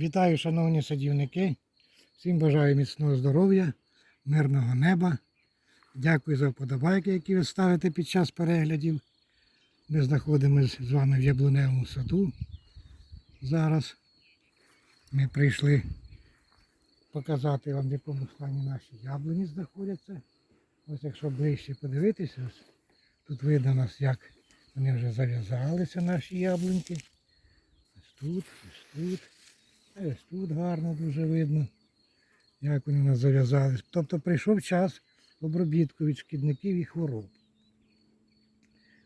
Вітаю, шановні садівники. Всім бажаю міцного здоров'я, мирного неба. Дякую за вподобайки, які ви ставите під час переглядів. Ми знаходимося з вами в яблуневому саду. Зараз ми прийшли показати вам, в якому стані наші яблуні знаходяться. Ось якщо ближче подивитися, тут видно нас, як вони вже зав'язалися, наші яблуньки. Ось тут, ось тут. Ось тут гарно дуже видно, як вони у нас зав'язались. Тобто прийшов час обробітку від шкідників і хвороб.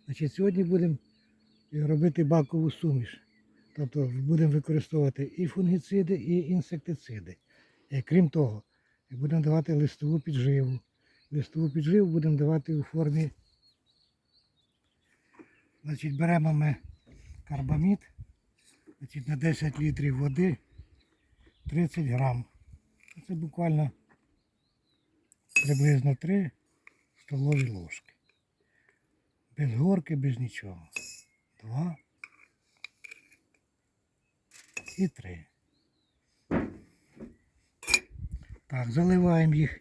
Значить, Сьогодні будемо робити бакову суміш. Тобто будемо використовувати і фунгіциди, і інсектициди. І крім того, будемо давати листову підживу. Листову підживу будемо давати у формі. Значить, беремо ми карбамід значить, на 10 літрів води 30 грам. Це буквально приблизно 3 столові ложки. Без горки, без нічого. Два і три. Так, заливаємо їх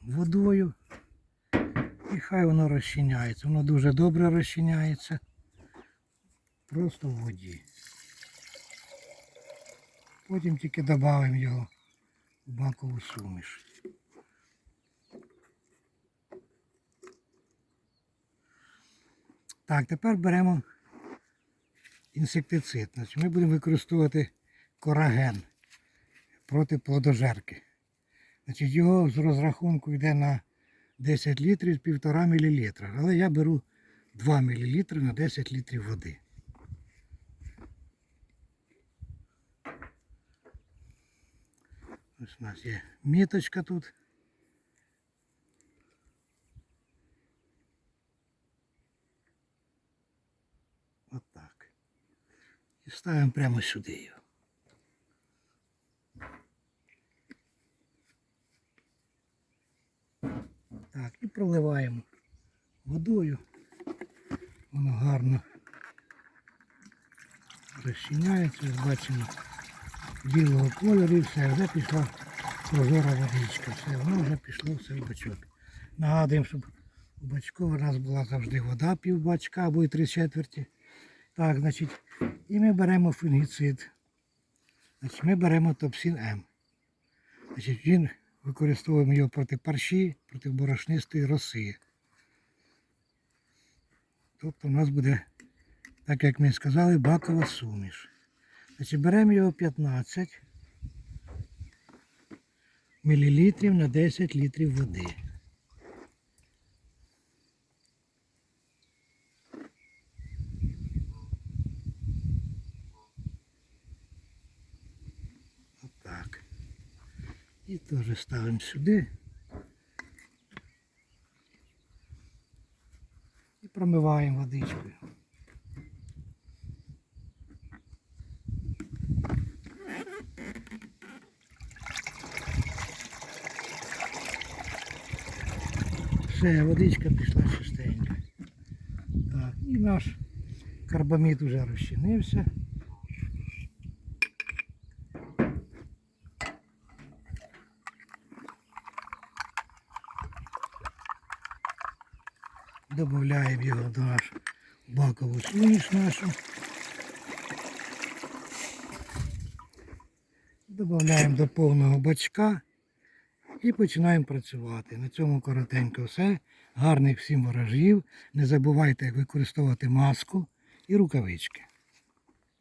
водою і хай воно розчиняється. Воно дуже добре розчиняється. Просто в воді. Потім тільки додаємо його в бакову суміш. Так, тепер беремо інсектицид. Значить, ми будемо використовувати кораген проти плодожерки. Значить, його з розрахунку йде на 10 літрів 1,5 мл. Але я беру 2 мл на 10 літрів води. Ось у нас є міточка тут. От так. І ставимо прямо сюди його. Так, і проливаємо водою. Воно гарно розчиняється, бачимо білого кольору і все, вже пішла прозора водичка. Все, воно вже пішло все в бачок. Нагадуємо, щоб у бачку у нас була завжди вода, пів бачка або і три четверті. Так, значить, і ми беремо фунгіцид. Значить, ми беремо топсин М. Значить, він використовуємо його проти парші, проти борошнистої роси. Тобто у нас буде, так як ми сказали, бакова суміш. Значить, беремо його 15 мл на 10 літрів води. Отак. І теж ставимо сюди. І промиваємо водичкою. Все, водичка пішла чистенька. Так, і наш карбамід вже розчинився. Добавляємо його до нашу бакову суміш нашу. Додаємо до повного бачка і починаємо працювати. На цьому коротенько все. Гарних всім ворожів. Не забувайте використовувати маску і рукавички.